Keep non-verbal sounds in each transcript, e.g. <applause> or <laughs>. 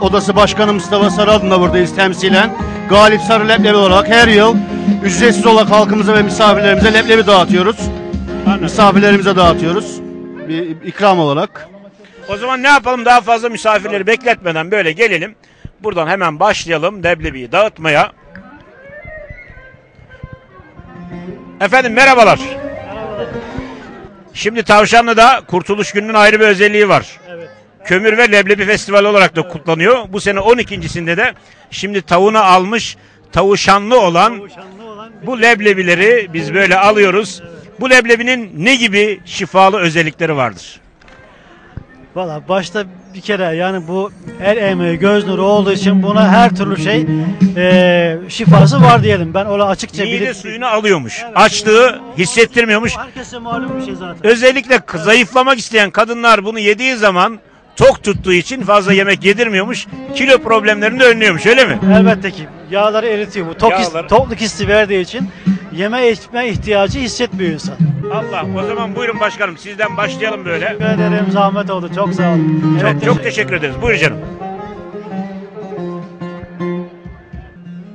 Odası Başkanı Mustafa Sarı adına buradayız temsilen. Galip Sarı Leblebi olarak her yıl ücretsiz olarak halkımıza ve misafirlerimize leblebi dağıtıyoruz. Misafirlerimize dağıtıyoruz. Bir ikram olarak. O zaman ne yapalım daha fazla misafirleri bekletmeden böyle gelelim. Buradan hemen başlayalım leblebiyi dağıtmaya. Efendim merhabalar. Şimdi Tavşanlı'da Kurtuluş Günü'nün ayrı bir özelliği var. Kömür ve Leblebi Festivali olarak da kutlanıyor. Bu sene 12.sinde de şimdi tavuğunu almış tavuşanlı olan bu leblebileri biz böyle alıyoruz. Bu leblebinin ne gibi şifalı özellikleri vardır? Valla başta bir kere yani bu el emeği göz nuru olduğu için buna her türlü şey eee, şifası var diyelim. Ben öyle açıkça Mide bilip... suyunu alıyormuş. Evet. Açlığı hissettirmiyormuş. Herkese malum bir şey zaten. Özellikle k- zayıflamak isteyen kadınlar bunu yediği zaman tok tuttuğu için fazla yemek yedirmiyormuş. Kilo problemlerini de önlüyormuş öyle mi? Elbette ki yağları eritiyor bu. Tok Yağları- tokluk hissi verdiği için yeme içme ihtiyacı hissetmiyor insan. Allah o zaman buyurun başkanım sizden başlayalım böyle. Teşekkür ederim zahmet oldu çok sağ olun. Evet çok teşekkür ederiz. Buyur canım.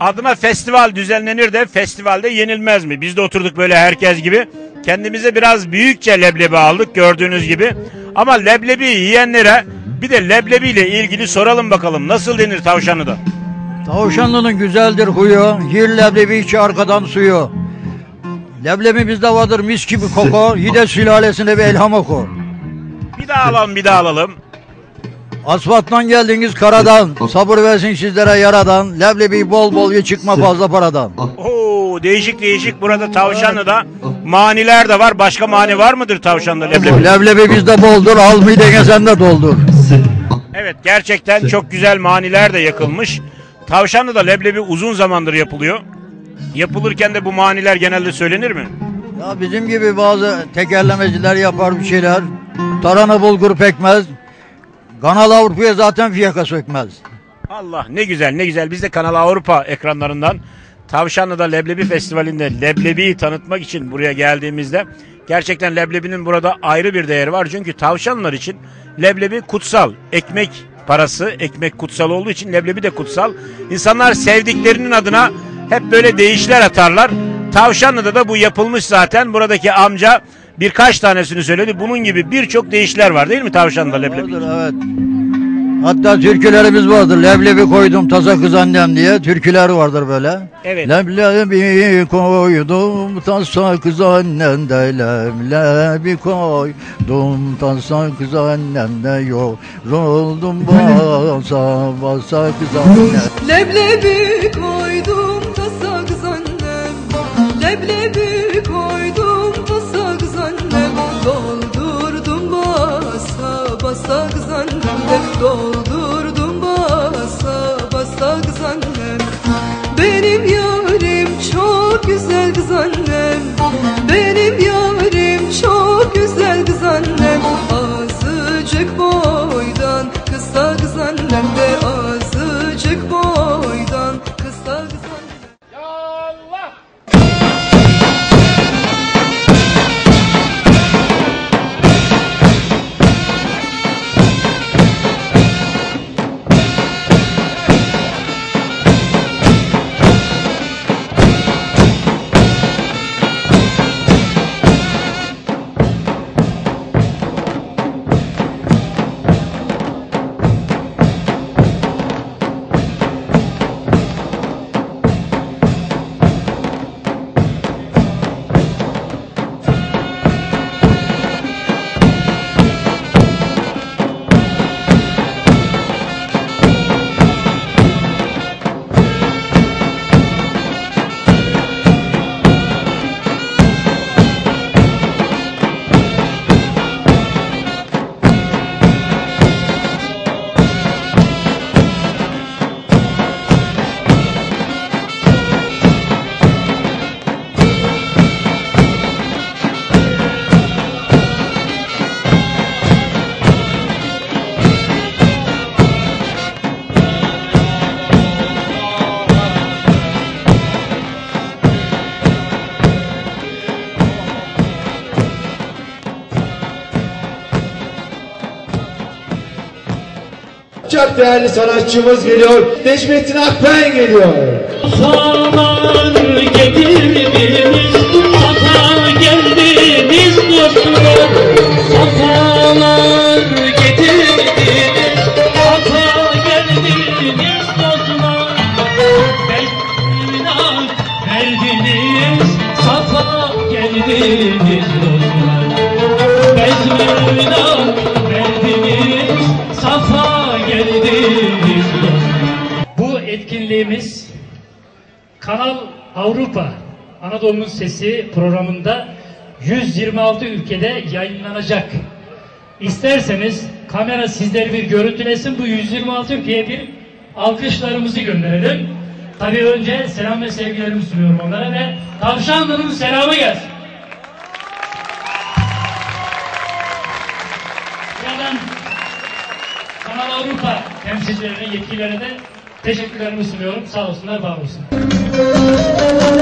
Adına festival düzenlenir de festivalde yenilmez mi? Biz de oturduk böyle herkes gibi. Kendimize biraz büyükçe leblebi aldık gördüğünüz gibi. Ama leblebi yiyenlere bir de leblebi ile ilgili soralım bakalım. Nasıl denir tavşanı Tavşanlının güzeldir huyu, yer leblebi içi arkadan suyu. Leblebi bizde vardır mis gibi koku, <laughs> yine sülalesinde bir elham oku. Bir daha alalım bir daha alalım. Asfalttan geldiniz karadan, <laughs> sabır versin sizlere yaradan. Leblebi bol bol ye çıkma <laughs> fazla paradan. Oo değişik değişik burada Tavşanlı'da maniler de var. Başka mani var mıdır Tavşanlı'da leblebi? Leblebi bizde boldur, al midene sen de doldur. Evet gerçekten çok güzel maniler de yakılmış. Tavşanlı'da leblebi uzun zamandır yapılıyor. Yapılırken de bu maniler genelde söylenir mi? Ya bizim gibi bazı tekerlemeciler yapar bir şeyler. Tarhana bulgur pekmez. Kanal Avrupa'ya zaten fiyaka sökmez. Allah ne güzel ne güzel. Biz de Kanal Avrupa ekranlarından Tavşanlı'da Leblebi Festivali'nde leblebiyi tanıtmak için buraya geldiğimizde gerçekten leblebinin burada ayrı bir değeri var. Çünkü tavşanlar için leblebi kutsal. Ekmek parası, ekmek kutsal olduğu için leblebi de kutsal. İnsanlar sevdiklerinin adına hep böyle değişler atarlar. Tavşanlı'da da bu yapılmış zaten. Buradaki amca birkaç tanesini söyledi. Bunun gibi birçok değişler var değil mi Tavşanlı'da leblebi? Vardır evet. Hatta türkülerimiz vardır. Leblebi koydum taza kız annem diye. Türküler vardır böyle. Evet. Leblebi koydum taza kız annem de leblebi koydum taza kız annem de yoruldum basa basa kız annem. Leblebi koydum tasa kız annem Leblebi Doldurdum basa basa kız annem Benim yarim çok güzel kız annem Benim yarim çok değerli sanatçımız geliyor. Necmettin Akben geliyor. Safalar getirdiniz, safa geldiniz dostlar. Safalar getirdiniz, safa geldiniz dostlar. Bezmina verdiniz, safa geldiniz etkinliğimiz Kanal Avrupa Anadolu'nun Sesi programında 126 ülkede yayınlanacak. İsterseniz kamera sizleri bir görüntülesin. Bu 126 ülkeye bir alkışlarımızı gönderelim. Tabii önce selam ve sevgilerimi sunuyorum onlara ve Tavşanlı'nın selamı gelsin. Kanal Avrupa temsilcilerine, yetkililerine de teşekkürlerimi sunuyorum. Sağ olsunlar, var olsunlar.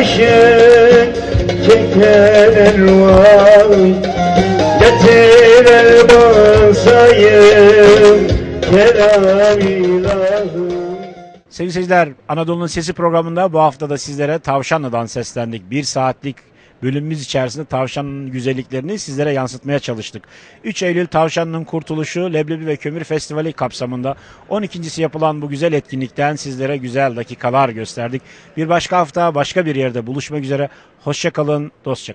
başın çeker elvan Getir elvan sayın kelam Sevgili seyirciler, Anadolu'nun Sesi programında bu hafta da sizlere tavşanla dans seslendik. Bir saatlik bölümümüz içerisinde Tavşanlı'nın güzelliklerini sizlere yansıtmaya çalıştık. 3 Eylül Tavşanlı'nın Kurtuluşu Leblebi ve Kömür Festivali kapsamında 12.si yapılan bu güzel etkinlikten sizlere güzel dakikalar gösterdik. Bir başka hafta başka bir yerde buluşmak üzere. Hoşçakalın, dostça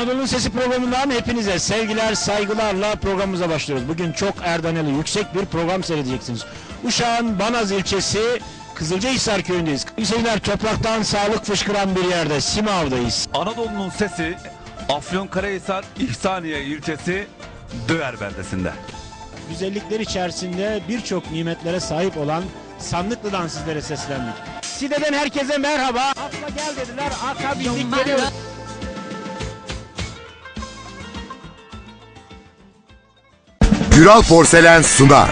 Anadolu'nun Sesi programından hepinize sevgiler, saygılarla programımıza başlıyoruz. Bugün çok erdaneli, yüksek bir program seyredeceksiniz. Uşak'ın Banaz ilçesi Kızılcahisar köyündeyiz. Seyirciler topraktan sağlık fışkıran bir yerde Simav'dayız. Anadolu'nun sesi Afyonkarahisar İhsaniye ilçesi Döğer beldesinde. Güzellikler içerisinde birçok nimetlere sahip olan Sandıklı'dan sizlere seslendik. Side'den herkese merhaba. Atla gel dediler, ata bindik geliyoruz. Güral Porselen sunar.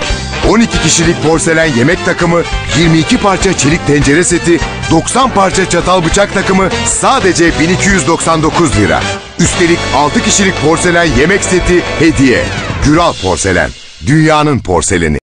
12 kişilik porselen yemek takımı, 22 parça çelik tencere seti, 90 parça çatal bıçak takımı sadece 1299 lira. Üstelik 6 kişilik porselen yemek seti hediye. Güral Porselen, dünyanın porseleni.